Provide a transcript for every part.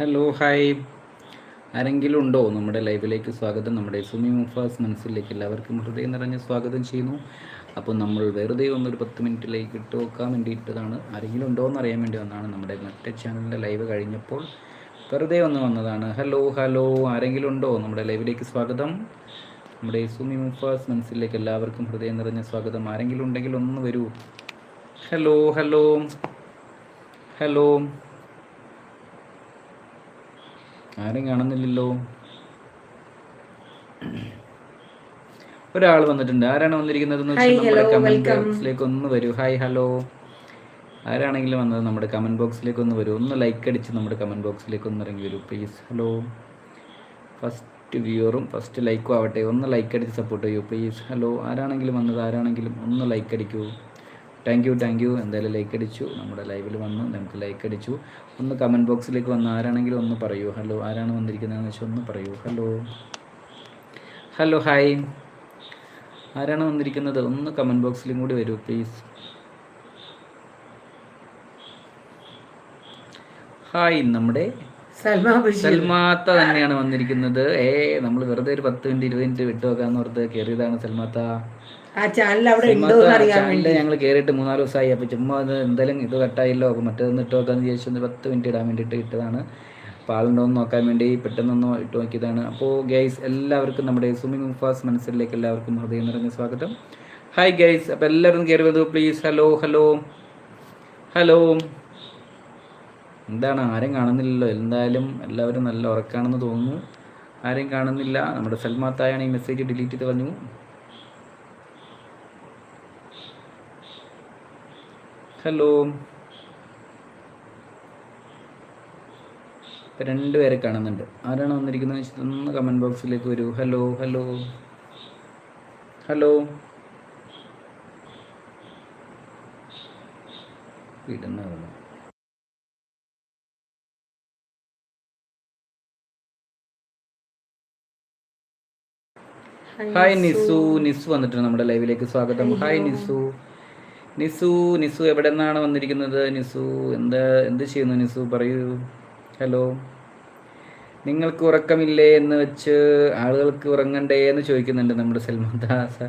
Hello hi ആരെങ്കിലും ഉണ്ടോ? നമ്മുടെ ലൈവിലേക്ക് സ്വാഗതം. നമ്മുടെ സുമി മുഫാസ് മനസ്സിലേക്ക് എല്ലാവർക്കും ഹൃദയം നിറഞ്ഞ സ്വാഗതം ചെയ്യുന്നു. അപ്പോൾ നമ്മൾ വെറുതെ ഒന്നൊരു പത്ത് മിനിറ്റിലേക്ക് ഇട്ട് നോക്കാൻ വേണ്ടിയിട്ടതാണ്. ആരെങ്കിലും ഉണ്ടോ എന്ന് അറിയാൻ വേണ്ടി വന്നതാണ്. നമ്മുടെ മറ്റേ ചാനലിന്റെ ലൈവ് കഴിഞ്ഞപ്പോൾ വെറുതെ ഒന്ന് വന്നതാണ്. ഹലോ ഹലോ ആരെങ്കിലും ഉണ്ടോ? നമ്മുടെ ലൈവിലേക്ക് സ്വാഗതം. നമ്മുടെ സുമി മുഫാസ് മനസ്സിലേക്ക് എല്ലാവർക്കും ഹൃദയം നിറഞ്ഞ സ്വാഗതം. ആരെങ്കിലും ഉണ്ടെങ്കിൽ ഒന്ന് വരൂ. ഹലോ ഹലോ ഹലോ ആരും കാണുന്നില്ലല്ലോ. ഒരാൾ വന്നിട്ടുണ്ട്. ആരാണ് വന്നിരിക്കുന്നത് നമ്മുടെ കമന്റ് ബോക്സിലേക്ക് ഒന്ന് വരൂ. ഹായ് ഹലോ ആരാണെങ്കിലും വന്നത് നമ്മുടെ കമന്റ് ബോക്സിലേക്ക് ഒന്ന് വരൂ. ഒന്ന് ലൈക്ക് അടിച്ച് നമ്മുടെ കമന്റ് ബോക്സിലേക്ക് ഒന്ന് ഇറങ്ങി വരൂ പ്ലീസ് ഹലോ ഫസ്റ്റ് വ്യൂവറും ഫസ്റ്റ് ലൈക്കും ആവട്ടെ. ഒന്ന് ലൈക്ക് അടിച്ച് സപ്പോർട്ട് ചെയ്യൂ പ്ലീസ് ഹലോ ആരാണെങ്കിലും വന്നത് ആരാണെങ്കിലും ഒന്ന് ലൈക്ക് അടിക്കൂ. താങ്ക് യു താങ്ക് യു എന്തായാലും ലൈക്ക് അടിച്ചു. നമ്മുടെ ലൈവിൽ വന്നു. നമുക്ക് ലൈക്ക് അടിച്ചു. ഒന്ന് കമന്റ് ബോക്സിലേക്ക് വന്ന് ആരാണെങ്കിലും ഒന്ന് പറയൂ. ഹലോ ആരാണ് വന്നിരിക്കുന്നതെന്ന് വെച്ചാൽ ഒന്ന് പറയൂ. ഹലോ ഹലോ ഹായ് ആരാണ് വന്നിരിക്കുന്നത്? ഒന്ന് കമന്റ് ബോക്സിലും കൂടി വരൂ പ്ലീസ് ഹായ് നമ്മുടെ സൽമാത്ത തന്നെയാണ് വന്നിരിക്കുന്നത്. ഏ നമ്മൾ വെറുതെ ഒരു പത്ത് മിനിറ്റ് ഇരുപത് മിനിറ്റ് വിട്ടു വെക്കാന്ന് ഓർത്ത് കയറിയതാണ് സൽമാത്ത ആ ചാനൽ അവിടെ ഉണ്ടോ എന്ന് അറിയാൻ വേണ്ടി. ഞങ്ങൾ കയറിയിട്ട് മൂന്നാൽ ദിവസമായി. അപ്പോൾ ചുമ്മാ അത് എന്തായാലും ഇത് കട്ടായില്ലോ മറ്റേതൊന്ന് ഇട്ട് നോക്കാമെന്ന് വിചാരിച്ചു. ഒന്ന് പത്ത് മിനിറ്റ് ഇടാൻ വേണ്ടിയിട്ട് ഇട്ടതാണ്. അപ്പോൾ ആളുണ്ടോന്ന് നോക്കാൻ വേണ്ടി പെട്ടെന്നൊന്ന് ഇട്ട് നോക്കിയതാണ്. അപ്പോൾ ഗൈസ് എല്ലാവർക്കും നമ്മുടെ സ്വിമ്മിംഗ് മുഫാസ് മനസ്സിലേക്ക് എല്ലാവർക്കും ഹൃദയം നിറഞ്ഞ സ്വാഗതം. ഹായ് ഗൈസ് അപ്പോൾ എല്ലാവരും കയറി വരൂ. പ്ലീസ് ഹലോ ഹലോ ഹലോ എന്താണ്? ആരും കാണുന്നില്ലല്ലോ. എന്തായാലും എല്ലാവരും നല്ല ഉറക്കാണെന്ന് തോന്നുന്നു. ആരെയും കാണുന്നില്ല. നമ്മുടെ സൽമാത്തായാണ് ഈ മെസ്സേജ് ഡിലീറ്റ് ചെയ്ത് കളഞ്ഞു. ഹലോ ഇപ്പം രണ്ടുപേരെ കാണുന്നുണ്ട്. ആരാണ് വന്നിരിക്കുന്നത് ഒന്ന് കമന്റ് ബോക്സിലേക്ക് വരൂ. ഹലോ ഹലോ ഹലോ വിടുന്നതാണ് ഹായ് നിസു നിസു വന്നിട്ടുണ്ട് നമ്മുടെ ലൈവിലേക്ക് സ്വാഗതം. ഹായ് നിസു നിസു നിസു എവിടെ നിന്നാണ് വന്നിരിക്കുന്നത്? നിസു എന്ത് എന്ത് ചെയ്യുന്നു നിസു? പറയൂ. ഹലോ. നിങ്ങൾക്ക് ഉറക്കമില്ലേ എന്ന് വെച്ച് ആളുകൾക്ക് ഉറങ്ങണ്ടേ എന്ന് ചോദിക്കുന്നുണ്ട് നമ്മുടെ സൽമാത്ത.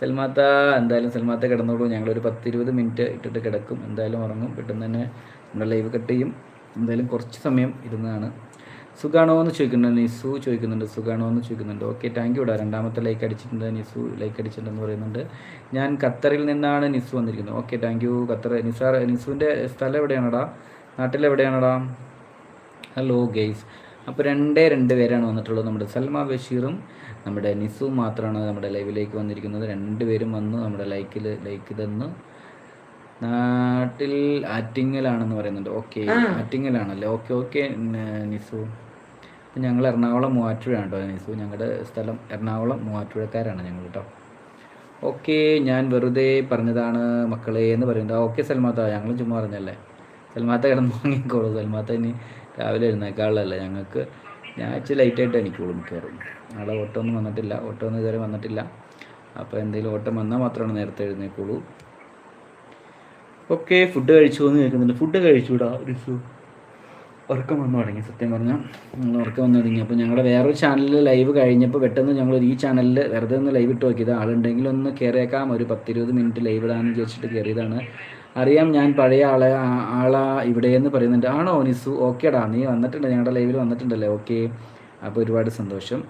സൽമാത്ത എന്തായാലും സൽമാത്ത കിടന്നോളൂ. ഞങ്ങളൊരു പത്ത് ഇരുപത് മിനിറ്റ് ഇട്ടിട്ട് കിടക്കും. എന്തായാലും ഉറങ്ങും. പെട്ടെന്ന് തന്നെ നമ്മുടെ ലൈവ് കട്ട് ചെയ്യും. എന്തായാലും കുറച്ച് സമയം ഇരുന്നതാണ് സുഖാണോ എന്ന് ചോദിക്കുന്നുണ്ട് നിസു ചോദിക്കുന്നുണ്ട് സുഖാണോ എന്ന് ചോദിക്കുന്നുണ്ട്. ഓക്കെ താങ്ക് യു ഡാ രണ്ടാമത്തെ ലൈക്ക് അടിച്ചിട്ടുണ്ട് നിസു ലൈക്ക് അടിച്ചിട്ടുണ്ടെന്ന് പറയുന്നുണ്ട്. ഞാൻ ഖത്തറിൽ നിന്നാണ് നിസു വന്നിരിക്കുന്നത്. Okay thank you Qatar Nisar നിസുവിന്റെ സ്ഥലം എവിടെയാണടാ? നാട്ടിലെവിടെയാണടാ ഹലോ ഗെയ്സ് അപ്പോൾ രണ്ടേ രണ്ട് പേരാണ് വന്നിട്ടുള്ളത് നമ്മുടെ സൽമ ബഷീറും നമ്മുടെ നിസു മാത്രമാണ് നമ്മുടെ ലൈവിലേക്ക് വന്നിരിക്കുന്നത്. രണ്ടുപേരും വന്ന് നമ്മുടെ ലൈക്കിൽ ലൈക്ക് തന്ന് നാട്ടിൽ ആറ്റിങ്ങലാണെന്ന് പറയുന്നുണ്ട്. ഓക്കെ ആറ്റിങ്ങലാണല്ലേ ഓക്കെ ഓക്കെ നിസു അപ്പം ഞങ്ങൾ എറണാകുളം മൂവാറ്റുപുഴയാണ് കേട്ടോ നൈസു ഞങ്ങളുടെ സ്ഥലം എറണാകുളം മൂവാറ്റുപുഴക്കാരാണ് ഞങ്ങൾ കേട്ടോ. ഓക്കെ ഞാൻ വെറുതെ പറഞ്ഞതാണ് മക്കളെ എന്ന് പറയുന്നത്. ഓക്കെ സൽമാത്ത ഞങ്ങളും ചുമ്മാ പറഞ്ഞല്ലേ സൽമാത്ത കിടന്ന് വാങ്ങിക്കോളൂ സൽമാത്ത ഇനി രാവിലെ എഴുന്നേക്കാളല്ല ഞങ്ങൾക്ക് ഞാൻ ഇച്ചിരി ലൈറ്റായിട്ട് എനിക്കോളും മിക്കവാറും. നാളെ ഓട്ടോ ഒന്നും വന്നിട്ടില്ല. ഓട്ടോ ഒന്നും ഇതുവരെ വന്നിട്ടില്ല. അപ്പോൾ എന്തെങ്കിലും ഓട്ടം വന്നാൽ മാത്രമാണ് നേരത്തെ എഴുന്നേക്കുള്ളൂ. ഓക്കെ ഫുഡ് കഴിച്ചു എന്ന് കേൾക്കുന്നുണ്ട്. ഫുഡ് കഴിച്ചുകൂടാ റിസു? ഉറക്കം വന്നു തുടങ്ങി സത്യം പറഞ്ഞാൽ ഞങ്ങൾ ഉറക്കം വന്നു തുടങ്ങി. അപ്പോൾ ഞങ്ങളുടെ വേറൊരു ചാനലിൽ ലൈവ് കഴിഞ്ഞപ്പോൾ പെട്ടെന്ന് ഞങ്ങൾ ഈ ചാനലിൽ വെറുതെ ഒന്ന് ലൈവ് ഇട്ട് നോക്കിയത്. ആളുണ്ടെങ്കിൽ ഒന്ന് കയറിയേക്കാം ഒരു പത്തിരുപത് മിനിറ്റ് ലൈവ് ഇടാമെന്ന് വിചാരിച്ചിട്ട് കയറിയതാണ് അറിയാം ഞാൻ പഴയ ആളെ ആളാ ഇവിടെയെന്ന് പറയുന്നുണ്ട്. ആണോ നിസു? ഓക്കേടാ നീ വന്നിട്ടുണ്ട്. ഞങ്ങളുടെ ലൈവിൽ വന്നിട്ടുണ്ടല്ലേ? ഓക്കെ അപ്പോൾ ഒരുപാട് സന്തോഷം.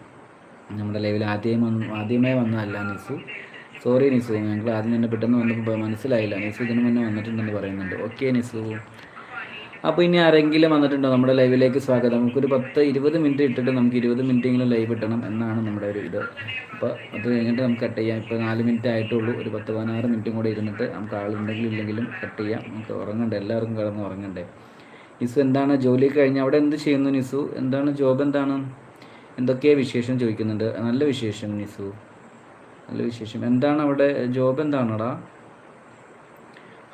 നമ്മുടെ ലൈവിൽ ആദ്യം വന്ന് ആദ്യമായി വന്നതല്ല നിസു. സോറി നിസു. ഞങ്ങൾ ആദ്യം തന്നെ പെട്ടെന്ന് വന്നപ്പോൾ മനസ്സിലായില്ല. നിസു ഇതിന് മുന്നേ വന്നിട്ടുണ്ടെന്ന് പറയുന്നുണ്ട്. ഓക്കെ നിസു. അപ്പോൾ ഇനി ആരെങ്കിലും വന്നിട്ടുണ്ടോ നമ്മുടെ ലൈവിലേക്ക് സ്വാഗതം? നമുക്കൊരു പത്ത് ഇരുപത് മിനിറ്റ് ഇട്ടിട്ട് നമുക്ക് ഇരുപത് മിനിറ്റെങ്കിലും ലൈവ് ഇട്ടണം എന്നാണ് നമ്മുടെ ഒരു ഇത്. അപ്പോൾ അത് കഴിഞ്ഞിട്ട് നമുക്ക് കട്ട് ചെയ്യാം. ഇപ്പോൾ നാല് മിനിറ്റ് ആയിട്ടുള്ളൂ. ഒരു പത്ത് പതിനാറ് മിനിറ്റും കൂടെ ഇരുന്നിട്ട് നമുക്ക് ആളുണ്ടെങ്കിലും ഇല്ലെങ്കിലും കട്ട് ചെയ്യാം. നമുക്ക് ഉറങ്ങണ്ടേ? എല്ലാവർക്കും കിടന്ന് ഉറങ്ങണ്ടേ? നിസു എന്താണ്? ജോലി കഴിഞ്ഞ് അവിടെ എന്ത് ചെയ്യുന്നു നിസു? എന്താണ്? ജോബ് എന്താണ്? എന്തൊക്കെയാ വിശേഷം ചോദിക്കുന്നുണ്ട്. നല്ല വിശേഷം നിസു. നല്ല വിശേഷം. എന്താണ് അവിടെ? ജോബ് എന്താണടാ?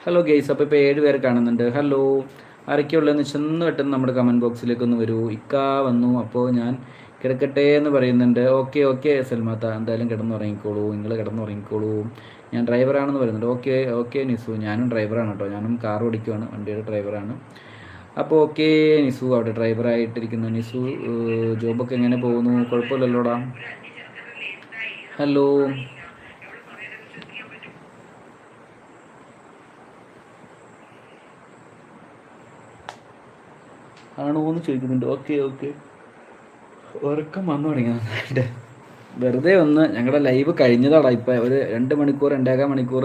ഹലോ ഗെയ്സ് അപ്പോൾ ഇപ്പോൾ ഏഴ് പേര് കാണുന്നുണ്ട്. ഹലോ. ആരൊക്കെയുള്ളതെന്ന് ചെന്ന് പെട്ടെന്ന് നമ്മുടെ കമന്റ് ബോക്സിലേക്ക് ഒന്ന് വരൂ. ഇക്ക വന്നു. അപ്പോൾ ഞാൻ കിടക്കട്ടെ എന്ന് പറയുന്നുണ്ട്. ഓക്കെ ഓക്കെ സൽമാത്ത എന്തായാലും കിടന്നുറങ്ങിക്കോളൂ. നിങ്ങൾ കിടന്നുറങ്ങിക്കോളൂ. ഞാൻ ഡ്രൈവറാണെന്ന് പറയുന്നുണ്ട്. Okay okay Nisu. ഞാനും ഡ്രൈവറാണ് കേട്ടോ. ഞാനും കാർ ഓടിക്കുവാണ്. വണ്ടിയുടെ ഡ്രൈവറാണ് അപ്പോൾ ഓക്കെ നിസു അവിടെ ഡ്രൈവറായിട്ടിരിക്കുന്നു നിസു ജോബൊക്കെ എങ്ങനെ പോകുന്നു? കുഴപ്പമില്ലല്ലോടാ? ഹലോ ആണോ എന്ന് ചോദിക്കുന്നുണ്ട്. Okay okay. ഉറക്കം വന്നു തുടങ്ങി. നന്നായിട്ട് വെറുതെ ഒന്ന് ഞങ്ങളുടെ ലൈവ് കഴിഞ്ഞതാടാ ഇപ്പം. ഒരു രണ്ട് മണിക്കൂർ രണ്ടേകാൽ മണിക്കൂർ.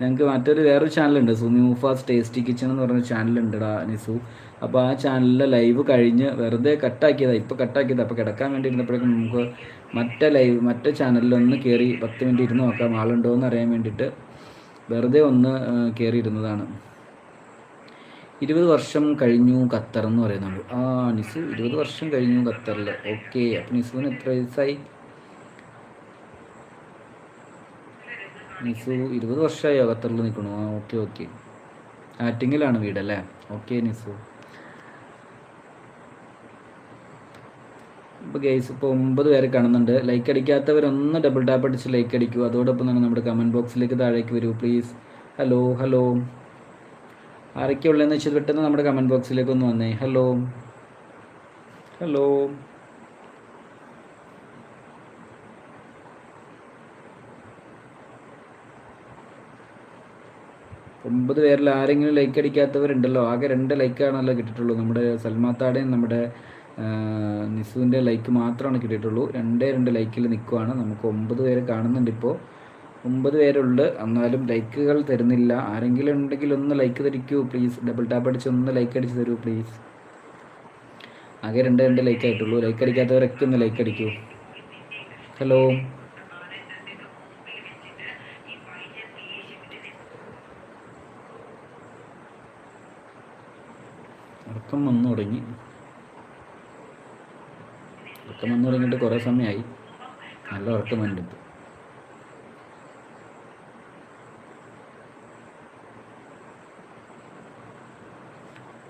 ഞങ്ങൾക്ക് മറ്റൊരു വേറൊരു ചാനലുണ്ട് സുമി മൂഫാസ് ടേസ്റ്റി കിച്ചൺ എന്ന് പറഞ്ഞ ചാനലുണ്ടടാ നിസു. അപ്പോൾ ആ ചാനലിലെ ലൈവ് കഴിഞ്ഞ് വെറുതെ കട്ടാക്കിയതാണ് ഇപ്പോൾ കട്ടാക്കിയതാണ് അപ്പോൾ കിടക്കാൻ വേണ്ടി ഇരുന്നപ്പോഴേക്കും നമുക്ക് മറ്റേ ലൈവ് മറ്റേ ചാനലിലൊന്ന് കയറി പത്ത് മിനിറ്റ് ഇരുന്ന് നോക്കാം. ആളുണ്ടോ എന്ന് അറിയാൻ വേണ്ടിയിട്ട് വെറുതെ ഒന്ന് കയറി ഇരുന്നതാണ്. ഇരുപത് വർഷം കഴിഞ്ഞു ഖത്തർ എന്ന് പറയുന്നുണ്ട്. ആ നിസു ഇരുപത് വർഷം കഴിഞ്ഞു ഖത്തറിൽ. ഓക്കെ അപ്പം നിസുവിന് എത്ര വയസ്സായി? നിസു ഇരുപത് വർഷമായോ ഖത്തറിൽ നിൽക്കണു ആ ഓക്കെ ഓക്കെ. ആറ്റിങ്ങിലാണ് വീടല്ലേ ഓക്കെ നിസു ഇപ്പോൾ ഗെയ്സ് ഇപ്പോൾ ഒമ്പത് പേരെ കാണുന്നുണ്ട്. ലൈക്ക് അടിക്കാത്തവരൊന്ന് ഡബിൾ ടാപ്പ് അടിച്ച് ലൈക്ക് അടിക്കൂ. അതോടൊപ്പം തന്നെ നമ്മുടെ കമന്റ് ബോക്സിലേക്ക് താഴേക്ക് വരൂ പ്ലീസ് ഹലോ ഹലോ ആരൊക്കെ ഉള്ളതെന്ന് വെച്ചാൽ പെട്ടെന്ന് നമ്മുടെ കമന്റ് ബോക്സിലേക്ക് ഒന്ന് വന്നേ. ഹലോ ഹലോ ഒമ്പത് പേരിൽ ആരെങ്കിലും ലൈക്ക് അടിക്കാത്തവരുണ്ടല്ലോ. ആകെ രണ്ട് ലൈക്കാണല്ലോ കിട്ടിയിട്ടുള്ളൂ. നമ്മുടെ സൽമാത്താടെയും നമ്മുടെ നിസുവിന്റെ ലൈക്ക് മാത്രമാണ് കിട്ടിയിട്ടുള്ളൂ. രണ്ടേ രണ്ട് ലൈക്കിൽ നിൽക്കുവാണ് നമുക്ക് ഒമ്പത് പേര് കാണുന്നുണ്ട് ഇപ്പോൾ ഒമ്പത് പേരുണ്ട്. എന്നാലും ലൈക്കുകൾ തരുന്നില്ല. ആരെങ്കിലും ഉണ്ടെങ്കിൽ ഒന്ന് ലൈക്ക് തരിക്കൂ പ്ലീസ് ഡബിൾ ടാപ്പ് അടിച്ച് ഒന്ന് ലൈക്ക് അടിച്ച് തരൂ പ്ലീസ് ആകെ രണ്ട് രണ്ട് ലൈക്ക് ആയിട്ടുള്ളൂ. ലൈക്ക് അടിക്കാത്തവരൊക്കെ ഒന്ന് ലൈക്ക് അടിക്കൂ. ഹലോ ഉറക്കം വന്നു തുടങ്ങി. ഉറക്കം വന്നു തുടങ്ങിയിട്ട് കുറേ സമയമായി. നല്ല ഉറക്കം ഉണ്ട്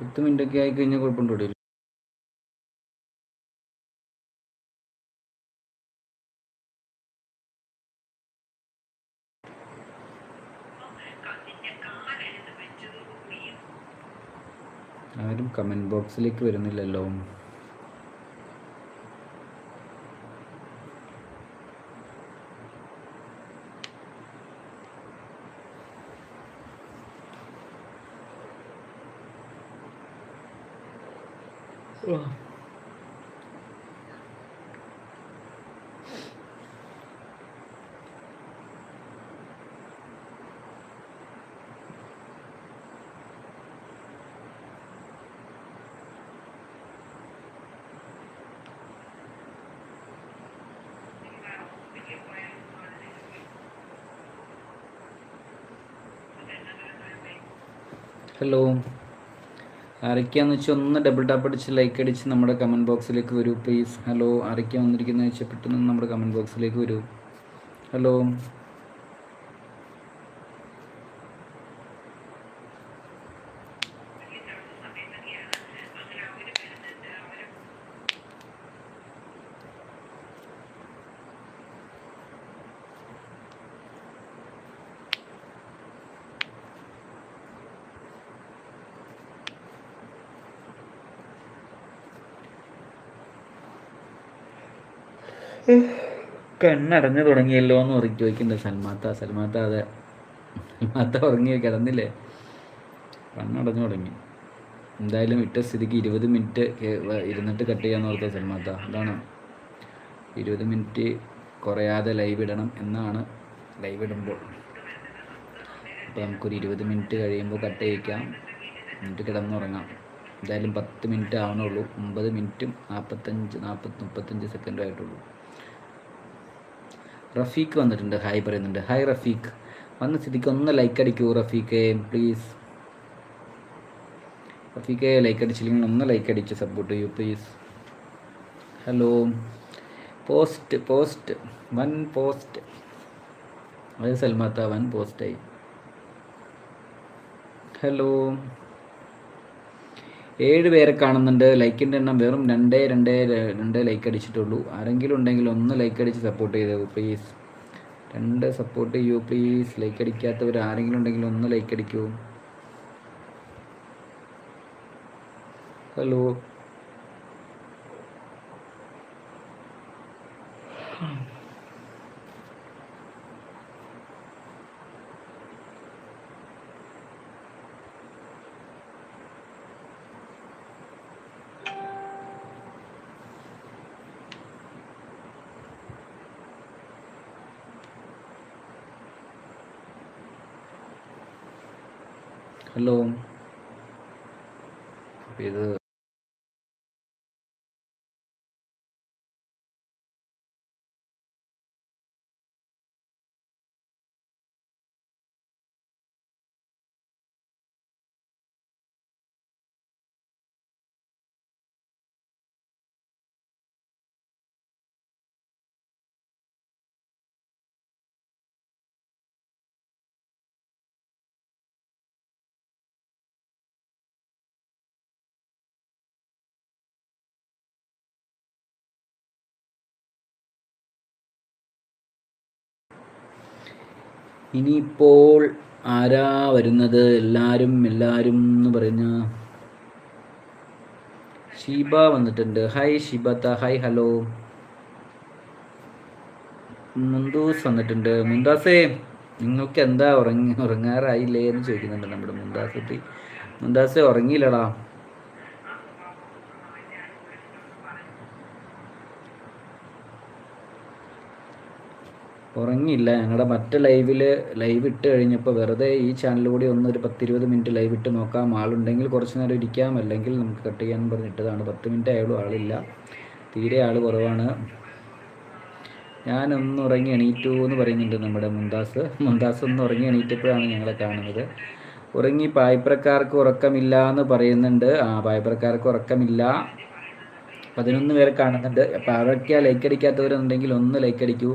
പത്ത് മിനിറ്റ് ഒക്കെ ആയി കഴിഞ്ഞാൽ കുഴപ്പമുണ്ടോ? ആരും കമന്റ് ബോക്സിലേക്ക് വരുന്നില്ലല്ലോ ഹലോ. ആരൊക്കെയാന്ന് വെച്ചാൽ ഒന്ന് ഡബിൾ ടാപ്പ് അടിച്ച് ലൈക്ക് അടിച്ച് നമ്മുടെ കമന്റ് ബോക്സിലേക്ക് വരൂ പ്ലീസ് ഹലോ ആരൊക്കെയാണ് വന്നിരിക്കുന്നത് വെച്ചാൽ പെട്ടെന്ന് നമ്മുടെ കമന്റ് ബോക്സിലേക്ക് വരൂ. ഹലോ. കണ്ണടഞ്ഞു തുടങ്ങിയല്ലോ എന്ന് ഉറങ്ങി ചോദിക്കുന്നുണ്ട്. സൽമാത്ത സൽമാത്ത അതെ. സൽമാത്ത ഉറങ്ങി കിടന്നില്ലേ കണ്ണടഞ്ഞു തുടങ്ങി. എന്തായാലും ഇട്ട സ്ഥിതിക്ക് ഇരുപത് മിനിറ്റ് ഇരുന്നിട്ട് കട്ട് ചെയ്യാന്ന് ഓർത്ത സൽമാത്ത. അതാണ്. ഇരുപത് മിനിറ്റ് കുറയാതെ ലൈവ് ഇടണം എന്നാണ് ലൈവ് ഇടുമ്പോൾ. അപ്പോൾ നമുക്കൊരു ഇരുപത് മിനിറ്റ് കഴിയുമ്പോൾ കട്ട് ചെയ്യിക്കാം. എന്നിട്ട് കിടന്നുറങ്ങാം എന്തായാലും പത്ത് മിനിറ്റ് ആവണുള്ളൂ ഒമ്പത് മിനിറ്റും നാൽപ്പത്തഞ്ച് നാൽപ്പത്തി മുപ്പത്തഞ്ച് സെക്കൻഡും ആയിട്ടുള്ളൂ. റഫീഖ് വന്നിട്ടുണ്ട്. ഹായ് പറയുന്നുണ്ട്. ഹായ് റഫീഖ്. വന്ന സ്ഥിതിക്ക് ഒന്ന് ലൈക്ക് അടിക്കൂ റഫീഖെ പ്ലീസ് റഫീഖെ ലൈക്ക് അടിച്ചില്ലെങ്കിൽ ഒന്ന് ലൈക്ക് അടിച്ച് സപ്പോർട്ട് ചെയ്യൂ പ്ലീസ് ഹലോ പോസ്റ്റ് പോസ്റ്റ് വൻ പോസ്റ്റ് അത് സൽമാത്ത വൻ പോസ്റ്റായി ഹലോ ഏഴ് പേരെ കാണുന്നുണ്ട്. ലൈക്കിന്റെ എണ്ണം വെറും രണ്ടേ രണ്ടേ രണ്ട് ലൈക്ക് അടിച്ചിട്ടുള്ളൂ. ആരെങ്കിലും ഉണ്ടെങ്കിൽ ഒന്ന് ലൈക്ക് അടിച്ച് സപ്പോർട്ട് ചെയ്തേക്കൂ പ്ലീസ് രണ്ട് സപ്പോർട്ട് ചെയ്യൂ പ്ലീസ് ലൈക്ക് അടിക്കാത്തവർ ആരെങ്കിലും ഉണ്ടെങ്കിൽ ഒന്ന് ലൈക്ക് അടിക്കൂ. ഹലോ ഹലോ ഇത് ഇനിയിപ്പോൾ ആരാ വരുന്നത്? എല്ലാവരും എല്ലാവരും എന്ന് പറഞ്ഞ ഷീബ വന്നിട്ടുണ്ട്. ഹായ് ഷിബത്ത. ഹായ് ഹലോ മുന്തൂസ് വന്നിട്ടുണ്ട്. മുന്താസേ നിങ്ങൾക്ക് എന്താ ഉറങ്ങി ഉറങ്ങാറായില്ലേ എന്ന് ചോദിക്കുന്നുണ്ട് നമ്മുടെ മുന്താസ് കുട്ടി. മുന്താസേ ഉറങ്ങിയില്ലടാ. ഉറങ്ങിയില്ല. ഞങ്ങളുടെ മറ്റ് ലൈവിൽ ലൈവ് ഇട്ട് കഴിഞ്ഞപ്പോൾ വെറുതെ ഈ ചാനലിലൂടെ ഒന്ന് ഒരു പത്തിരുപത് മിനിറ്റ് ലൈവ് ഇട്ട് നോക്കാം. ആളുണ്ടെങ്കിൽ കുറച്ച് നേരം ഇരിക്കാം. അല്ലെങ്കിൽ നമുക്ക് കട്ട് ചെയ്യാൻ പറഞ്ഞിട്ടതാണ് പത്ത് മിനിറ്റ് ആയുള്ളൂ ആളില്ല. തീരെ ആൾ കുറവാണ്. ഞാനൊന്ന് ഉറങ്ങി എണീറ്റു എന്ന് പറയുന്നുണ്ട് നമ്മുടെ മുന്താസ് മുന്താസ് ഒന്ന് ഉറങ്ങി എണീറ്റപ്പോഴാണ് ഞങ്ങളെ കാണുന്നത്. ഉറങ്ങി പായ്പ്രക്കാർക്ക് ഉറക്കമില്ല എന്ന് പറയുന്നുണ്ട്. ആ പായ്പ്രക്കാർക്ക് ഉറക്കമില്ല. പതിനൊന്ന് പേരെ കാണുന്നുണ്ട്. അപ്പോൾ അവരൊക്കെ ലൈക്ക് അടിക്കാത്തവരുണ്ടെങ്കിൽ ഒന്ന് ലൈക്ക് അടിക്കൂ.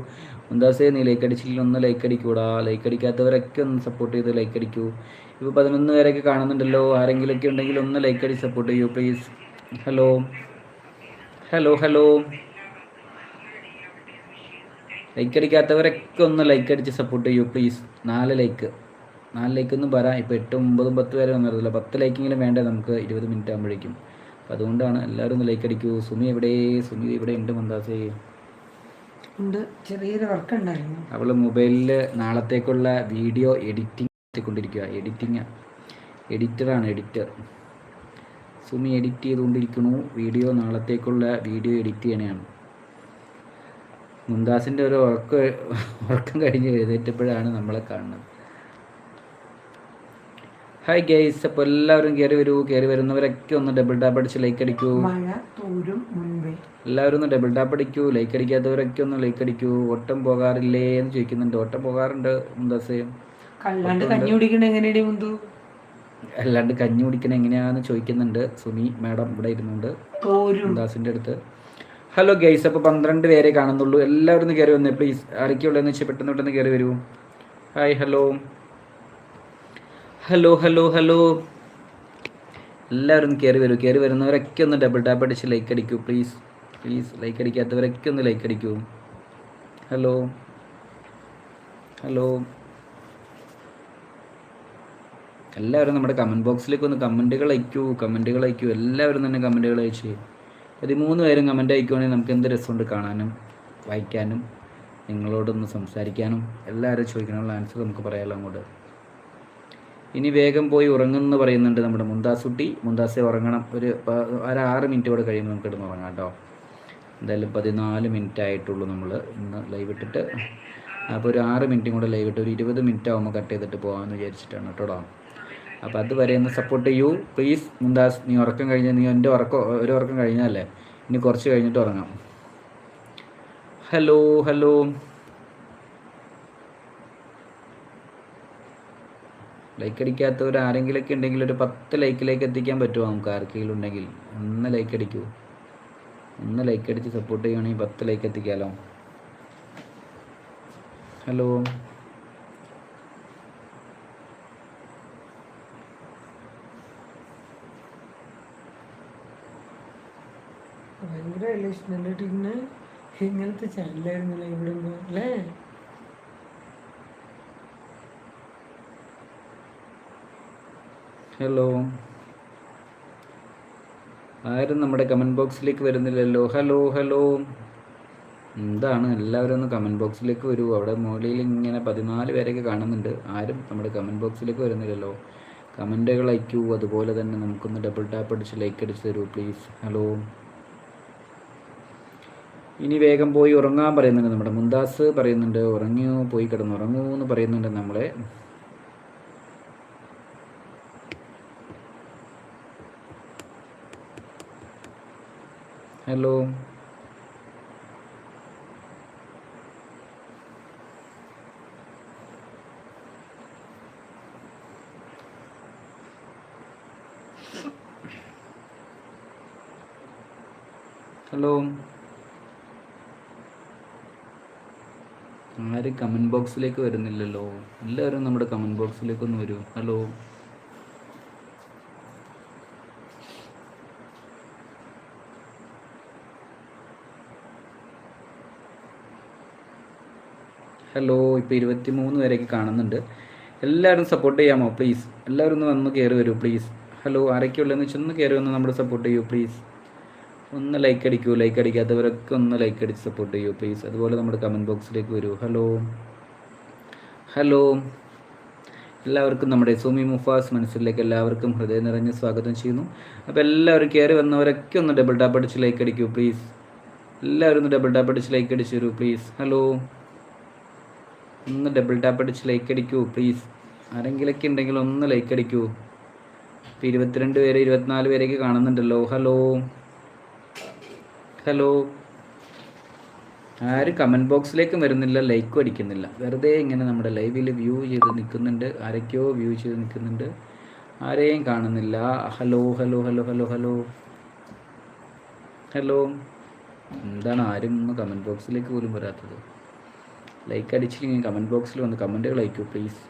മുന്താസേ നീ ലൈക്ക് അടിച്ചില്ലെങ്കിൽ ഒന്ന് ലൈക്ക് അടിക്കൂടാ. ലൈക്ക് അടിക്കാത്തവരൊക്കെ ഒന്ന് സപ്പോർട്ട് ചെയ്ത് ലൈക്ക് അടിക്കൂ. ഇപ്പോൾ പതിനൊന്ന് പേരൊക്കെ കാണുന്നുണ്ടല്ലോ. ആരെങ്കിലുമൊക്കെ ഉണ്ടെങ്കിൽ ഒന്ന് ലൈക്ക് അടി സപ്പോർട്ട് ചെയ്യൂ please hello hello hello like അടിക്കാത്തവരൊക്കെ ഒന്ന് ലൈക്ക് അടിച്ച് സപ്പോർട്ട് ചെയ്യൂ പ്ലീസ് നാല് ലൈക്ക് നാല് ലൈക്ക് ഒന്നും പറയാം ഇപ്പോൾ എട്ടും ഒമ്പതും പത്ത് വരെ വന്നിരുന്നില്ല. പത്ത് ലൈക്കെങ്കിലും വേണ്ടേ നമുക്ക്? ഇരുപത് മിനിറ്റ് ആകുമ്പോഴേക്കും അപ്പം അതുകൊണ്ടാണ് എല്ലാവരും ഒന്ന് ലൈക്ക് അടിക്കൂ. സുമി എവിടെ? സുമി ഇവിടെ ഉണ്ട് മന്ദാസേ ഉണ്ട്. ചെറിയൊരു വർക്ക് ഉണ്ടായിരുന്നു. അവൾ മൊബൈലിൽ നാളത്തേക്കുള്ള വീഡിയോ എഡിറ്റിംഗ് ചെയ്തുകൊണ്ടിരിക്കുക എഡിറ്റിംഗ് എഡിറ്ററാണ് എഡിറ്റർ സുമി എഡിറ്റ് ചെയ്തുകൊണ്ടിരിക്കുന്നു. വീഡിയോ നാളത്തേക്കുള്ള വീഡിയോ എഡിറ്റ് ചെയ്യണയാണ്. മുംതാസിന്റെ ഒരു ഉറക്കം ഉറക്കം കഴിഞ്ഞ് എഴുന്നേറ്റപ്പോഴാണ് നമ്മളെ കാണുന്നത്. ഹായ് ഗൈസ് അപ്പോൾ എല്ലാവരും കയറി വരൂ കയറി വരുന്നവരൊക്കെ ഒന്ന് ഡബിൾ ടാപ്പ് അടിച്ച് ലൈക്ക് അടിക്കൂ. എല്ലാവരും ഒന്ന് ഡബിൾ ടാപ്പ് അടിക്കൂ ലൈക്ക് അടിക്കാത്തവരൊക്കെ ഒന്ന് ലൈക്ക് അടിക്കൂ. ഒട്ടം പോകാറില്ലേ എന്ന് ചോദിക്കുന്നുണ്ട്. ഒട്ടം പോകാറുണ്ട് മുന്താസേ കല്ലാണ്ട് കഞ്ഞി കുടിക്കണ എങ്ങനെയാടി മുന്തു? അല്ലാണ്ട് കഞ്ഞി കുടിക്കണ എങ്ങനെയാന്ന് ചോദിക്കുന്നുണ്ട്. സുമി മാഡം ഇവിടെ ഇരുന്നുണ്ട്. മുന്താസിന്റെ അടുത്ത്. ഹലോ ഗൈസ് അപ്പോൾ പന്ത്രണ്ട് പേരെ കാണുന്നുള്ളൂ. എല്ലാവരും ഒന്ന് കയറി വന്നേ പ്ലീസ് ആരൊക്കെയുള്ളതെന്ന് വെച്ചാൽ പെട്ടെന്ന് പെട്ടെന്ന് കയറി വരൂ. Hi hello hello hello hello എല്ലാവരും കയറി വരൂ. കയറി വരുന്നവരൊക്കെ ഒന്ന് ഡബിൾ ടാപ്പ് അടിച്ച് ലൈക്ക് അടിക്കൂ പ്ലീസ് പ്ലീസ് ലൈക്ക് അടിക്കാത്തവരൊക്കെ ഒന്ന് ലൈക്ക് അടിക്കൂ. ഹലോ ഹലോ എല്ലാവരും നമ്മുടെ കമന്റ് ബോക്സിലേക്ക് ഒന്ന് കമന്റുകൾ അയക്കൂ കമന്റുകൾ അയക്കൂ. എല്ലാവരും തന്നെ കമന്റുകൾ അയച്ച് പതിമൂന്ന് പേരും കമന്റ് അയക്കുവാണെങ്കിൽ നമുക്ക് എന്ത് രസമുണ്ട് കാണാനും വായിക്കാനും നിങ്ങളോടൊന്ന് സംസാരിക്കാനും എല്ലാവരും ചോദിക്കാനുള്ള ആൻസർ നമുക്ക് പറയാമല്ലോ അങ്ങോട്ട്. ഇനി വേഗം പോയി ഉറങ്ങുമെന്ന് പറയുന്നുണ്ട് നമ്മുടെ മുന്താസുട്ടി. മുന്താസെ ഉറങ്ങണം. ഒരു ഒരു ആറ് മിനിറ്റ് കൂടെ കഴിയുമ്പോൾ നമുക്ക് ഇടുന്ന് ഉറങ്ങാം കേട്ടോ. എന്തായാലും പതിനാല് മിനിറ്റ് ആയിട്ടുള്ളൂ നമ്മൾ ഇന്ന് ലൈവ് ഇട്ടിട്ട്. അപ്പോൾ ഒരു ആറ് മിനിറ്റും കൂടെ ലൈവ് ഇട്ട് ഒരു ഇരുപത് മിനിറ്റ് ആകുമ്പോൾ കട്ട് ചെയ്തിട്ട് പോകാമെന്ന് വിചാരിച്ചിട്ടാണ് കേട്ടോ അപ്പോൾ അതുവരെ ഒന്ന് സപ്പോർട്ട് ചെയ്യൂ. പ്ലീസ് മുന്താസ് നീ ഉറക്കം കഴിഞ്ഞാൽ നീ എന്റെ ഉറക്കം ഒരു ഉറക്കം കഴിഞ്ഞാലേ ഇനി കുറച്ച് കഴിഞ്ഞിട്ട് ഉറങ്ങാം. ഹലോ ഹലോ ലൈക്ക് അടിക്കാത്തവർ ആരെങ്കിലൊക്കെ ഉണ്ടെങ്കിൽ ഒരു പത്ത് ലൈക്കിലേക്ക് എത്തിക്കാൻ പറ്റുമോ നമുക്ക് ആർക്കെങ്കിലും ഉണ്ടെങ്കിൽ? ഒന്ന് ലൈക്ക് അടിക്കൂ. ഒന്ന് ലൈക്ക് അടിച്ച് സപ്പോർട്ട് ചെയ്യുകയാണെങ്കിൽ പത്ത് ലൈക്ക് എത്തിക്കാമല്ലോ ഹലോ ഭയങ്കര ഇങ്ങനത്തെ ചാനലായിരുന്നല്ലോ ഇവിടെ അല്ലേ? ഹലോ ആരും നമ്മുടെ കമന്റ് ബോക്സിലേക്ക് വരുന്നില്ലല്ലോ. ഹലോ ഹലോ എന്താണ്? എല്ലാവരും ഒന്ന് കമന്റ് ബോക്സിലേക്ക് വരൂ. അവിടെ മുകളിൽ ഇങ്ങനെ പതിനാല് പേരൊക്കെ കാണുന്നുണ്ട്. ആരും നമ്മുടെ കമന്റ് ബോക്സിലേക്ക് വരുന്നില്ലല്ലോ. കമന്റുകൾ അയക്കൂ അതുപോലെ തന്നെ നമുക്കൊന്ന് ഡബിൾ ടാപ്പ് അടിച്ച് ലൈക്ക് അടിച്ച് തരൂ പ്ലീസ് ഹലോ ഇനി വേഗം പോയി ഉറങ്ങാൻ പറയുന്നുണ്ട് നമ്മുടെ മുന്താസ് പറയുന്നുണ്ട്. ഉറങ്ങിയോ? പോയി കിടന്നുറങ്ങൂ എന്ന് പറയുന്നുണ്ട് നമ്മളെ. ഹലോ ഹലോ ആരും കമന്റ് ബോക്സിലേക്ക് വരുന്നില്ലല്ലോ. എല്ലാവരും നമ്മുടെ കമന്റ് ബോക്സിലേക്ക് ഒന്ന് വരൂ. ഹലോ ഹലോ ഇപ്പോൾ ഇരുപത്തി മൂന്ന് പേരേക്ക് കാണുന്നുണ്ട്. എല്ലാവരും സപ്പോർട്ട് ചെയ്യാമോ പ്ലീസ് എല്ലാവരും ഒന്ന് വന്ന് കയറി വരൂ പ്ലീസ് ഹലോ ആരൊക്കെയുള്ളതെന്ന് വെച്ചാൽ ഒന്ന് കയറി വന്ന് നമ്മൾ സപ്പോർട്ട് ചെയ്യൂ പ്ലീസ് ഒന്ന് ലൈക്ക് അടിക്കൂ ലൈക്ക് അടിക്കാത്തവരൊക്കെ ഒന്ന് ലൈക്ക് അടിച്ച് സപ്പോർട്ട് ചെയ്യൂ പ്ലീസ് അതുപോലെ നമ്മുടെ കമന്റ് ബോക്സിലേക്ക് വരൂ. ഹലോ ഹലോ എല്ലാവർക്കും നമ്മുടെ സുമി മുഫാസ് മനസ്സിലേക്ക് എല്ലാവർക്കും ഹൃദയം നിറഞ്ഞ് സ്വാഗതം ചെയ്യുന്നു. അപ്പോൾ എല്ലാവരും കയറി വന്നവരൊക്കെ ഒന്ന് ഡബിൾ ടാപ്പ് അടിച്ച് ലൈക്ക് അടിക്കൂ പ്ലീസ് എല്ലാവരും ഒന്ന് ഡബിൾ ടാപ്പ് അടിച്ച് ലൈക്ക് അടിച്ച് തരൂ പ്ലീസ് ഹലോ ഒന്ന് ഡബിൾ ടാപ്പ് അടിച്ച് ലൈക്ക് അടിക്കൂ പ്ലീസ് ആരെങ്കിലൊക്കെ ഉണ്ടെങ്കിൽ ഒന്ന് ലൈക്ക് അടിക്കൂ. ഇപ്പോൾ ഇരുപത്തിരണ്ട് പേര് ഇരുപത്തിനാല് പേരൊക്കെ കാണുന്നുണ്ടല്ലോ. ഹലോ ഹലോ ആരും കമന്റ് ബോക്സിലേക്കും വരുന്നില്ല ലൈക്കും അടിക്കുന്നില്ല. വെറുതെ ഇങ്ങനെ നമ്മുടെ ലൈവിൽ വ്യൂ ചെയ്ത് നിൽക്കുന്നുണ്ട്. ആരൊക്കെയോ വ്യൂ ചെയ്ത് നിൽക്കുന്നുണ്ട്. ആരെയും കാണുന്നില്ല. Hello hello hello hello hello hello എന്താണ് ആരും ഒന്ന് കമന്റ് ബോക്സിലേക്ക് പോലും വരാത്തത്? ലൈക്ക് അടിച്ചില്ലെങ്കിൽ കമന്റ് ബോക്സിൽ വന്ന് കമന്റുകൾ അയക്കൂ പ്ലീസ്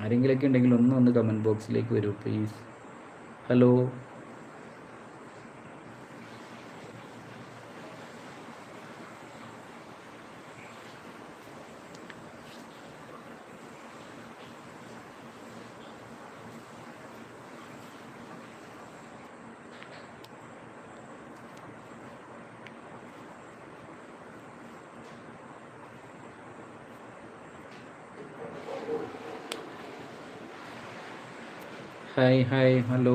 ആരെങ്കിലൊക്കെ ഉണ്ടെങ്കിൽ ഒന്ന് വന്ന് കമന്റ് ബോക്സിലേക്ക് വരൂ please hello hi hi hello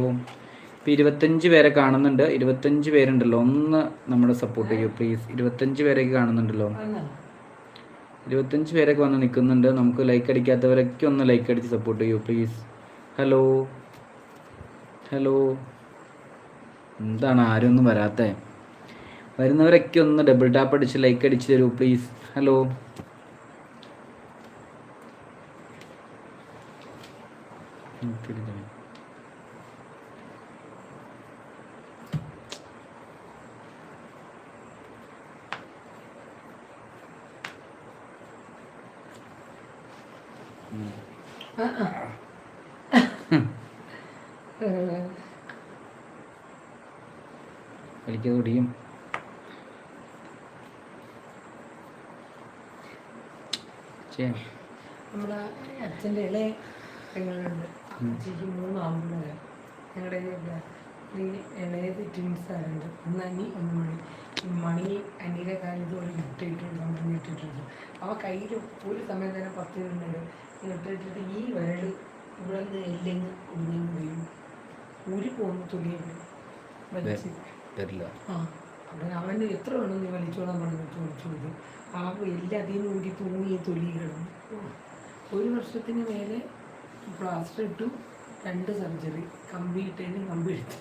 ഇപ്പോൾ ഇരുപത്തഞ്ച് പേരെ കാണുന്നുണ്ട്. ഇരുപത്തഞ്ച് പേരുണ്ടല്ലോ. ഒന്ന് നമ്മളെ സപ്പോർട്ട് ചെയ്യൂ പ്ലീസ് ഇരുപത്തഞ്ച് പേരൊക്കെ കാണുന്നുണ്ടല്ലോ. ഇരുപത്തഞ്ച് പേരൊക്കെ വന്ന് നിൽക്കുന്നുണ്ട് നമുക്ക് ലൈക്ക് അടിക്കാത്തവരൊക്കെ ഒന്ന് ലൈക്ക് അടിച്ച് സപ്പോർട്ട് ചെയ്യൂ പ്ലീസ് ഹലോ ഹലോ എന്താണ്? ആരും ഒന്നും വരാത്തേ. വരുന്നവരൊക്കെ ഒന്ന് ഡബിൾ ടാപ്പ് അടിച്ച് ലൈക്ക് അടിച്ച് തരൂ പ്ലീസ് ഹലോ കളിക്കാതെ കുടിയും നമ്മളെ നമ്മുടെ അച്ഛന്റെ ഇളയ പെങ്ങളുണ്ട്. അച്ഛക്ക് മൂന്ന് ആമ്പിള്ളേരാ ഞങ്ങളുടെ ഇളയത് ട്വിൻസ് ആരുണ്ട്. ഒന്ന് അനി ഒന്ന് മണി. മണി അനിയുടെ ഒരു ഇട്ടിട്ടുണ്ട് നമ്മൾ ഇട്ടിട്ടുണ്ട്. അവ കയ്യിൽ ഒരു സമയം തന്നെ പത്ത് മിനിറ്റ് ഇട്ടിട്ടിട്ട് ഈ വിരൽ ഇവിടെ നിന്ന് എല്ലെങ്ങ് കുടുങ്ങി വരും. ഊരി പോകുന്ന തുണിയുണ്ട്. വലിച്ച്. തരില്ല ആ അവിടെ അവന് എത്ര വേണം നീ വലിച്ചോളാൻ പറഞ്ഞു ചോദിച്ചു കൊടുത്തു ആ എല്ലാത്തിനും ഊരി തൂങ്ങി തൊലി കിടന്നു ഒരു വർഷത്തിന് മേലെ പ്ലാസ്റ്റർ ഇട്ടു രണ്ട് സർജറി കമ്പി ഇട്ടതിന് കമ്പി എടുത്ത്.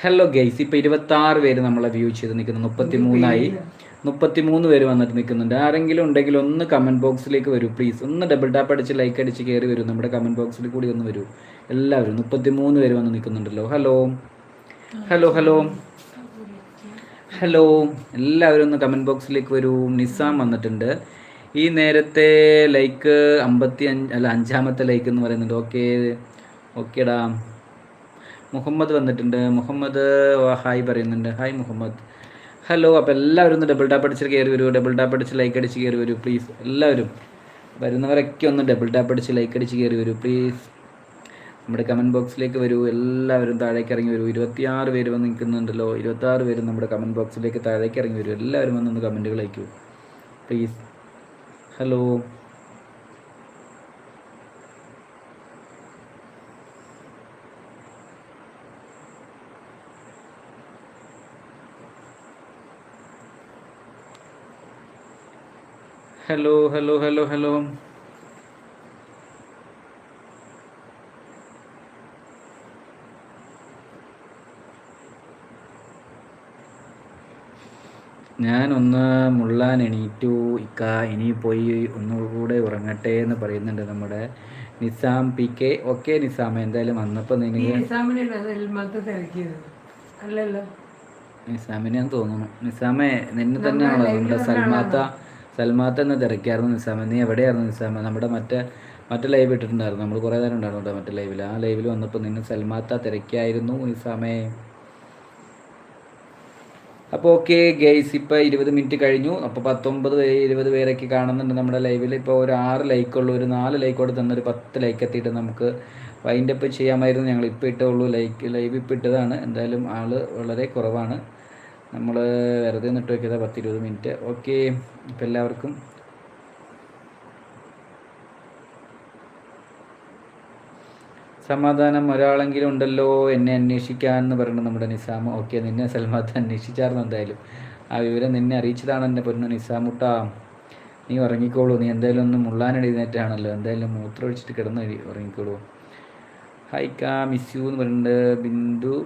ഹലോ ഗൈസ് ഇപ്പോൾ ഇരുപത്തി ആറ് പേര് നമ്മളെ വ്യൂ ചെയ്ത് നിൽക്കുന്നു. മുപ്പത്തി മൂന്നായി മുപ്പത്തി മൂന്ന് പേര് വന്നിട്ട് നിൽക്കുന്നുണ്ട്. ആരെങ്കിലും ഉണ്ടെങ്കിൽ ഒന്ന് കമന്റ് ബോക്സിലേക്ക് വരൂ പ്ലീസ് ഒന്ന് ഡബിൾ ടാപ്പ് അടിച്ച് ലൈക്ക് അടിച്ച് കയറി വരൂ. നമ്മുടെ കമന്റ് ബോക്സിൽ കൂടി ഒന്ന് വരൂ. എല്ലാവരും മുപ്പത്തി മൂന്ന് പേര് വന്ന് നിൽക്കുന്നുണ്ടല്ലോ. ഹലോ ഹലോ ഹലോ ഹലോ എല്ലാവരും ഒന്ന് കമന്റ് ബോക്സിലേക്ക് വരൂ. നിസാം വന്നിട്ടുണ്ട്. ഈ നേരത്തെ ലൈക്ക് അമ്പത്തി അഞ്ച് അല്ല അഞ്ചാമത്തെ ലൈക്ക് എന്ന് പറയുന്നുണ്ട്. ഓക്കെ ഓക്കേടാ. മുഹമ്മദ് വന്നിട്ടുണ്ട്. മുഹമ്മദ് ഹായ് പറയുന്നുണ്ട്. ഹായ് മുഹമ്മദ്. ഹലോ അപ്പോൾ എല്ലാവരും ഒന്ന് ഡബിൾ ടാപ്പ് അടിച്ച് കയറി വരൂ. ഡബിൾ ടാപ്പ് അടിച്ച് ലൈക്ക് അടിച്ച് കയറി വരൂ പ്ലീസ് എല്ലാവരും. വരുന്നവരൊക്കെ ഒന്ന് ഡബിൾ ടാപ്പ് അടിച്ച് ലൈക്ക് അടിച്ച് കയറി വരൂ പ്ലീസ് നമ്മുടെ കമന്റ് ബോക്സിലേക്ക് വരൂ. എല്ലാവരും താഴേക്ക് ഇറങ്ങി വരൂ. ഇരുപത്തിയാറ് പേര് വന്ന് നിൽക്കുന്നുണ്ടല്ലോ. ഇരുപത്താറ് പേര് നമ്മുടെ കമന്റ് ബോക്സിലേക്ക് താഴേക്ക് ഇറങ്ങി വരൂ. എല്ലാവരും വന്നൊന്ന് കമന്റുകൾ അയക്കൂ please hello hello hello hello hello ഞാനൊന്ന് മുള്ളാൻ എണീറ്റു. ഇക്ക ഇനി പോയി ഒന്നുകൂടെ ഉറങ്ങട്ടെ എന്ന് പറയുന്നുണ്ട് നമ്മുടെ Nizam P K. Okay Nizam എന്തായാലും വന്നപ്പോൾ നിനക്ക് നിസാമിനെ തോന്നുന്നു. നിസാമേ നിന്നെ തന്നെയാണോ നമ്മുടെ സൽമാത്ത സൽമാത്ത എന്ന തിരക്കായിരുന്നു നിസാമ നീ എവിടെയായിരുന്നു നിസാമ? നമ്മുടെ മറ്റേ മറ്റേ ലൈവ് ഇട്ടിട്ടുണ്ടായിരുന്നു. നമ്മൾ കുറേ നേരം ഉണ്ടായിരുന്നു കേട്ടോ മറ്റേ ലൈവിൽ ആ ലൈവിൽ വന്നപ്പോൾ നിന്നെ സൽമാത്ത തിരക്കായിരുന്നു നിസാമേ. അപ്പോൾ ഓക്കെ ഗെയ്സ് ഇപ്പോൾ ഇരുപത് മിനിറ്റ് കഴിഞ്ഞു. അപ്പോൾ പത്തൊമ്പത് പേര് ഇരുപത് പേരൊക്കെ കാണുന്നുണ്ട് നമ്മുടെ ലൈവിൽ ഇപ്പോൾ ഒരു ആറ് ലൈക്കുള്ള ഒരു നാല് ലൈക്കോട് തന്നൊരു പത്ത് ലൈക്ക് എത്തിയിട്ട് നമുക്ക് വൈൻഡപ്പ് ചെയ്യാമായിരുന്നു ഞങ്ങൾ. ഇപ്പോൾ ഇട്ടുള്ളൂ ലൈക്ക് ലൈവ് ഇപ്പോൾ ഇട്ടതാണ്. എന്തായാലും ആൾ വളരെ കുറവാണ്. നമ്മൾ വെറുതെ നിട്ട് വയ്ക്കുന്നത് പത്ത് ഇരുപത് മിനിറ്റ്. ഓക്കെ ഇപ്പം എല്ലാവർക്കും സമാധാനം. ഒരാളെങ്കിലും ഉണ്ടല്ലോ എന്നെ അന്വേഷിക്കാൻ എന്ന് പറയുന്നത് നമ്മുടെ നിസാം ഓക്കെ നിന്നെ സൽമാത്ത് അന്വേഷിച്ചായിരുന്നു എന്തായാലും. ആ വിവരം നിന്നെ അറിയിച്ചതാണ് എന്റെ പൊന്നു നിസാമുട്ട. നീ ഉറങ്ങിക്കോളൂ. നീ എന്തായാലും ഒന്ന് മുള്ളാനെഴുന്നേറ്റാണല്ലോ എന്തായാലും മൂത്രം ഒഴിച്ചിട്ട് കിടന്ന് ഉറങ്ങിക്കോളൂ. ഹൈക്ക മിസ് യു എന്ന് പറയുന്നുണ്ട് ബിന്ദു.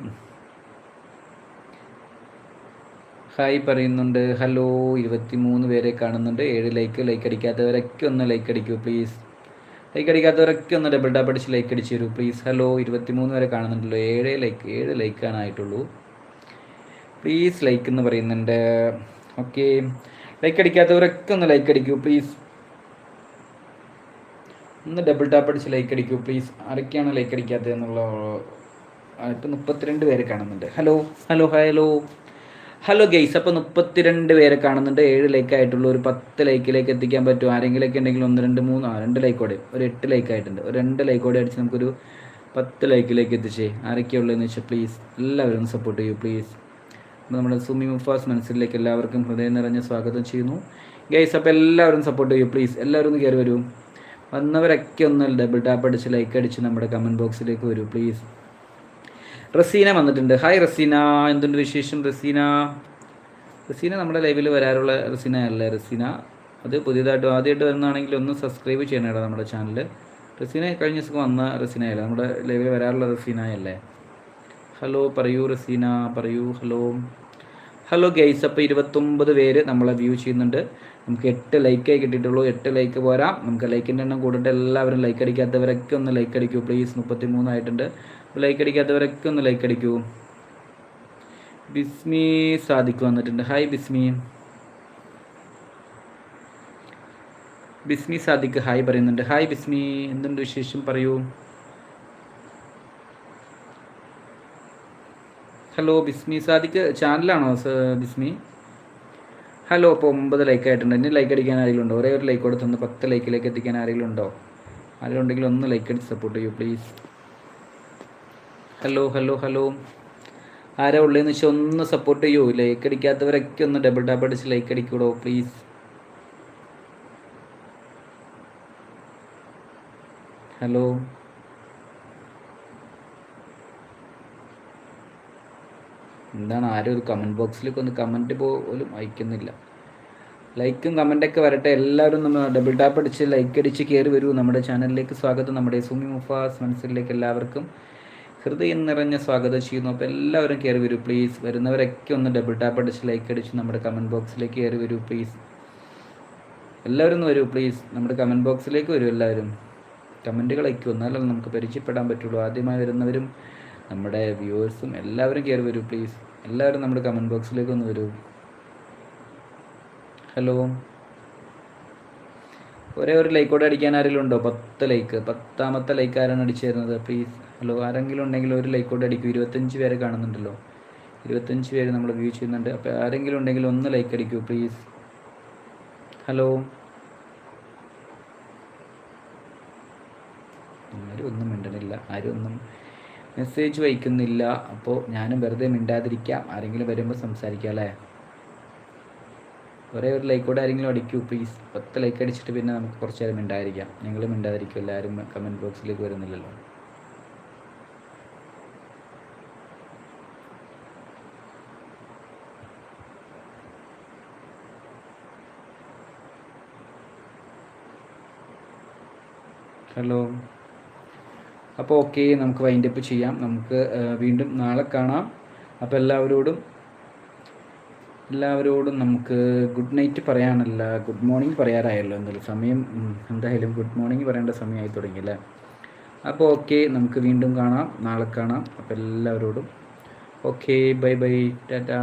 ഹായ് പറയുന്നുണ്ട് ഹലോ ഇരുപത്തി മൂന്ന് പേരെ കാണുന്നുണ്ട്. ഏഴ് ലൈക്ക് ലൈക്ക് അടിക്കാത്തവരൊക്കെ ഒന്ന് ലൈക്ക് അടിക്കൂ പ്ലീസ് ലൈക്ക് അടിക്കാത്തവരൊക്കെ ഒന്ന് ഡബിൾ ടാപ്പ് അടിച്ച് ലൈക്ക് അടിച്ച് തരൂ പ്ലീസ് ഹലോ ഇരുപത്തി മൂന്ന് വരെ കാണുന്നുണ്ടല്ലോ. ഏഴ് ലൈക്ക് ഏഴ് ലൈക്ക് ആയിട്ടുള്ളൂ. പ്ലീസ് ലൈക്ക് എന്ന് പറയുന്നുണ്ട്. ഓക്കെ ലൈക്ക് അടിക്കാത്തവരൊക്കെ ഒന്ന് ലൈക്ക് അടിക്കൂ പ്ലീസ് ഒന്ന് ഡബിൾ ടാപ്പ് അടിച്ച് ലൈക്ക് അടിക്കൂ പ്ലീസ് ആരൊക്കെയാണ് ലൈക്ക് അടിക്കാത്തത് എന്നുള്ള ഇപ്പം മുപ്പത്തിരണ്ട് പേര് കാണുന്നുണ്ട്. Hello hello hello hello guys അപ്പോൾ മുപ്പത്തിരണ്ട് പേരെ കാണുന്നുണ്ട്. ഏഴ് ലൈക്ക് ആയിട്ടുള്ളൂ. ഒരു പത്ത് ലൈക്കിലേക്ക് എത്തിക്കാൻ പറ്റും. ആരെങ്കിലൊക്കെ ഉണ്ടെങ്കിൽ ഒന്ന് രണ്ട് മൂന്ന് ആ രണ്ട് ലൈക്കോടെ ഒരു എട്ട് ലൈക്ക് ആയിട്ടുണ്ട്. ഒരു രണ്ട് ലൈക്കോടെ അടിച്ച് നമുക്കൊരു പത്ത് ലൈക്കിലേക്ക് എത്തിച്ചേ. ആരൊക്കെയുള്ളതെന്ന് വെച്ചാൽ പ്ലീസ് എല്ലാവരും സപ്പോർട്ട് ചെയ്യൂ പ്ലീസ് അപ്പോൾ നമ്മുടെ സുമി മുഫാസ് മനസ്സിലേക്ക് എല്ലാവർക്കും ഹൃദയം നിറഞ്ഞ സ്വാഗതം ചെയ്യുന്നു. ഗൈസ് അപ്പോൾ എല്ലാവരും സപ്പോർട്ട് ചെയ്യൂ പ്ലീസ് എല്ലാവരും ഒന്ന് കയറി വരൂ. വന്നവരൊക്കെ ഒന്ന് ഡബിൾ ടാപ്പ് അടിച്ച് ലൈക്ക് അടിച്ച് നമ്മുടെ കമന്റ് ബോക്സിലേക്ക് വരൂ പ്ലീസ് റസീന വന്നിട്ടുണ്ട്. ഹായ് റസീന. എന്തുണ്ട് വിശേഷം റസീന? റസീന നമ്മുടെ ലൈവിൽ വരാറുള്ള റസീന അല്ല റസീന. അത് പുതിയതായിട്ട് ആദ്യമായിട്ട് വരുന്നതാണെങ്കിൽ ഒന്ന് സബ്സ്ക്രൈബ് ചെയ്യണേടാ നമ്മുടെ ചാനൽ റസീന കഴിഞ്ഞ ദിവസം വന്ന റസീനയല്ല നമ്മുടെ ലൈവിൽ വരാറുള്ള റസീന അല്ലേ? ഹലോ പറയൂ റസീന പറയൂ ഹലോ ഹലോ ഗെയ്സ് അപ്പോൾ ഇരുപത്തൊമ്പത് പേര് നമ്മളെ വ്യൂ ചെയ്യുന്നുണ്ട്. നമുക്ക് എട്ട് ലൈക്കേ കിട്ടിയിട്ടുള്ളൂ. എട്ട് ലൈക്ക് പോരാ. നമുക്ക് ലൈക്കിന്റെ എണ്ണം കൂടിയിട്ട് എല്ലാവരും ലൈക്ക് അടിക്കാത്തവരൊക്കെ ഒന്ന് ലൈക്ക് അടിക്കൂ പ്ലീസ് മുപ്പത്തി മൂന്നായിട്ടുണ്ട് ലൈക്ക് അടിക്കാത്തവരൊക്കെ ഒന്ന് ലൈക്ക് അടിക്കൂ. ബിസ്മി സാദിക്ക് വന്നിട്ടുണ്ട്. ഹായ് ബിസ്മി. ബിസ്മി സാദിക്ക് ഹായ് പറയുന്നുണ്ട്. ഹായ് ബിസ്മി. എന്തുണ്ട് വിശേഷം? പറയൂ. ഹലോ ബിസ്മി സാദിക്ക് ചാനലാണോ ബിസ്മി? ഹലോ അപ്പോൾ ഒമ്പത് ലൈക്ക് ആയിട്ടുണ്ട്. ഇനി ലൈക്ക് അടിക്കാൻ ആരെങ്കിലും ഉണ്ടോ ഒരേ ഒരു ലൈക്ക് കൊടുത്തൊന്ന് പത്ത് ലൈക്കിലേക്ക് എത്തിക്കാൻ ആരെങ്കിലും ഉണ്ടോ ആരെങ്കിലും ഉണ്ടെങ്കിൽ ഒന്ന് ലൈക്ക് അടിച്ച് സപ്പോർട്ട് ചെയ്യൂ പ്ലീസ് ഹലോ ഹലോ ഹലോ ആരാ ഉള്ളതെന്ന് വെച്ചാൽ ഒന്ന് സപ്പോർട്ട് ചെയ്യൂ? ലൈക്ക് അടിക്കാത്തവരൊക്കെ ഒന്ന് ഡബിൾ ടാപ്പ് അടിച്ച് ലൈക്ക് അടിക്കൂടോ പ്ലീസ് ഹലോ എന്താണ് ആരും ഒരു കമന്റ് ബോക്സിലേക്ക് ഒന്ന് കമന്റ് പോലും അയക്കുന്നില്ല. ലൈക്കും കമന്റൊക്കെ വരട്ടെ. എല്ലാവരും നമ്മൾ ഡബിൾ ടാപ്പ് അടിച്ച് ലൈക്ക് അടിച്ച് കയറി വരൂ. നമ്മുടെ ചാനലിലേക്ക് സ്വാഗതം. നമ്മുടെ സുമി മുഫാസ് മനസ്സിലേക്ക് എല്ലാവർക്കും. ഹൃദയം നിറഞ്ഞ സ്വാഗതം ചെയ്യുന്നു. അപ്പോൾ എല്ലാവരും കയറി വരൂ പ്ലീസ് വരുന്നവരൊക്കെ ഒന്ന് ഡബിൾ ടാപ്പ് അടിച്ച് ലൈക്ക് അടിച്ച് നമ്മുടെ കമന്റ് ബോക്സിലേക്ക് കയറി വരൂ പ്ലീസ് എല്ലാവരും ഒന്ന് വരൂ പ്ലീസ് നമ്മുടെ കമന്റ് ബോക്സിലേക്ക് വരൂ എല്ലാവരും. കമന്റുകൾ അയക്കൂ എന്നാലേ നമുക്ക് പരിചയപ്പെടാൻ പറ്റുള്ളൂ. ആദ്യമായി വരുന്നവരും നമ്മുടെ വ്യൂവേഴ്സും എല്ലാവരും കയറി വരൂ പ്ലീസ് എല്ലാവരും നമ്മുടെ കമന്റ് ബോക്സിലേക്ക് ഒന്ന് വരൂ. ഹലോ ഒരേ ഒരു ലൈക്കോടെ അടിക്കാൻ ആരെങ്കിലും ഉണ്ടോ? പത്ത് ലൈക്ക് പത്താമത്തെ ലൈക്ക് ആരാണ് അടിച്ചു തരുന്നത്? പ്ലീസ് ഹലോ ആരെങ്കിലും ഉണ്ടെങ്കിൽ ഒരു ലൈക്ക് കൂടെ അടിക്കും. ഇരുപത്തഞ്ച് പേരെ കാണുന്നുണ്ടല്ലോ. ഇരുപത്തഞ്ച് പേര് നമ്മൾ വ്യൂ ചെയ്യുന്നുണ്ട്. അപ്പോൾ ആരെങ്കിലും ഉണ്ടെങ്കിൽ ഒന്ന് ലൈക്ക് അടിക്കൂ പ്ലീസ് ഹലോ. ആരും ഒന്നും മിണ്ടണില്ല. ആരും ഒന്നും മെസ്സേജ് വയ്ക്കുന്നില്ല അപ്പോൾ ഞാനും വെറുതെ മിണ്ടാതിരിക്കാം. ആരെങ്കിലും വരുമ്പോൾ സംസാരിക്കാം അല്ലേ? ഒരേ ഒരു ലൈക്ക് കൂടെ ആരെങ്കിലും അടിക്കൂ പ്ലീസ് പത്ത് ലൈക്ക് അടിച്ചിട്ട് പിന്നെ നമുക്ക് കുറച്ച് നേരം മിണ്ടായിരിക്കാം ഞങ്ങൾ മിണ്ടാതിരിക്കും എല്ലാവരും കമന്റ് ബോക്സിലേക്ക് വരുന്നില്ലല്ലോ. ഹലോ. അപ്പോൾ ഓക്കെ നമുക്ക് വൈൻഡപ്പ് ചെയ്യാം. നമുക്ക് വീണ്ടും നാളെ കാണാം. അപ്പോൾ എല്ലാവരോടും എല്ലാവരോടും നമുക്ക് ഗുഡ് നൈറ്റ് പറയാനല്ല ഗുഡ് മോർണിംഗ് പറയാറായല്ലോ. എന്തായാലും സമയം എന്തായാലും ഗുഡ് മോർണിംഗ് പറയേണ്ട സമയമായി തുടങ്ങി അല്ലേ? അപ്പോൾ ഓക്കെ നമുക്ക് വീണ്ടും കാണാം. നാളെ കാണാം. അപ്പോൾ എല്ലാവരോടും ഓക്കെ ബൈ ബൈ ടാറ്റാ.